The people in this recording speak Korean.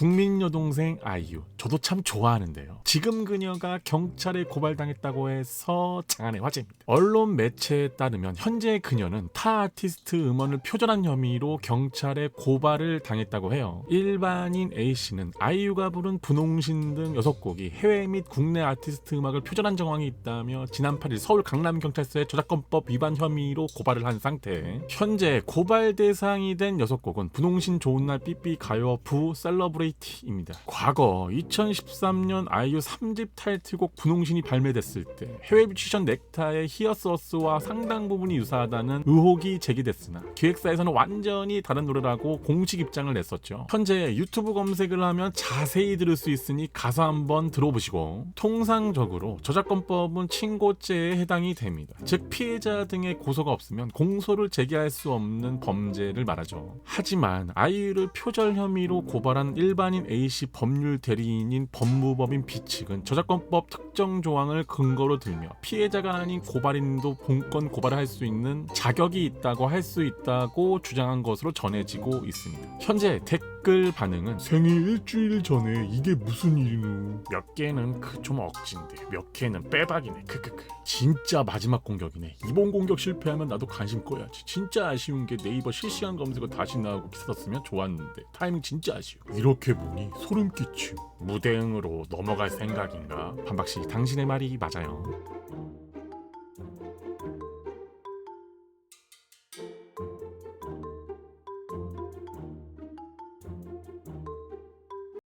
국민 여동생 아이유. 저도 참 좋아하는데요. 지금 그녀가 경찰에 고발당했다고 해서 장안의 화제입니다. 언론 매체에 따르면 현재 그녀는 타 아티스트 음원을 표절한 혐의로 경찰에 고발을 당했다고 해요. 일반인 A 씨는 아이유가 부른 분홍신 등 6곡이 해외 및 국내 아티스트 음악을 표절한 정황이 있다며 지난 8일 서울 강남경찰서에 저작권법 위반 혐의로 고발을 한 상태. 현재 고발 대상이 된 6곡은 분홍신 좋은 날 삐삐 가요 부 셀러브레이 티입니다. 과거 2013년 아이유 3집 타이틀곡 분홍신이 발매됐을 때 해외 뮤지션 넥타의 히어서스와 상당 부분이 유사하다는 의혹이 제기됐으나 기획사에서는 완전히 다른 노래라고 공식 입장을 냈었죠. 현재 유튜브 검색을 하면 자세히 들을 수 있으니 가서 한번 들어보시고 통상적으로 저작권법은 친고죄에 해당이 됩니다. 즉 피해자 등의 고소가 없으면 공소를 제기할 수 없는 범죄를 말하죠. 하지만 아이유를 표절 혐의로 고발한 일반 인 A씨 법률 대리인인 법무법인 B 측은 저작권법 특정 조항을 근거로 들며 피해자가 아닌 고발인도 본건 고발을 할수 있는 자격이 있다고 할 수 있다고 주장한 것으로 전해지고 있습니다. 현재 반응은 생일 일주일 전에 이게 무슨 일이누 몇 개는 그 좀 억진데 몇 개는 빼박이네. 크크크. 진짜 마지막 공격이네. 이번 공격 실패하면 나도 관심 꺼야지. 진짜 아쉬운 게 네이버 실시간 검색어 다시 나오고 기사 썼으면 좋았는데. 타이밍 진짜 아쉬워. 이렇게 보니 소름 끼침 무대응으로 넘어갈 생각인가? 반박씨 당신의 말이 맞아요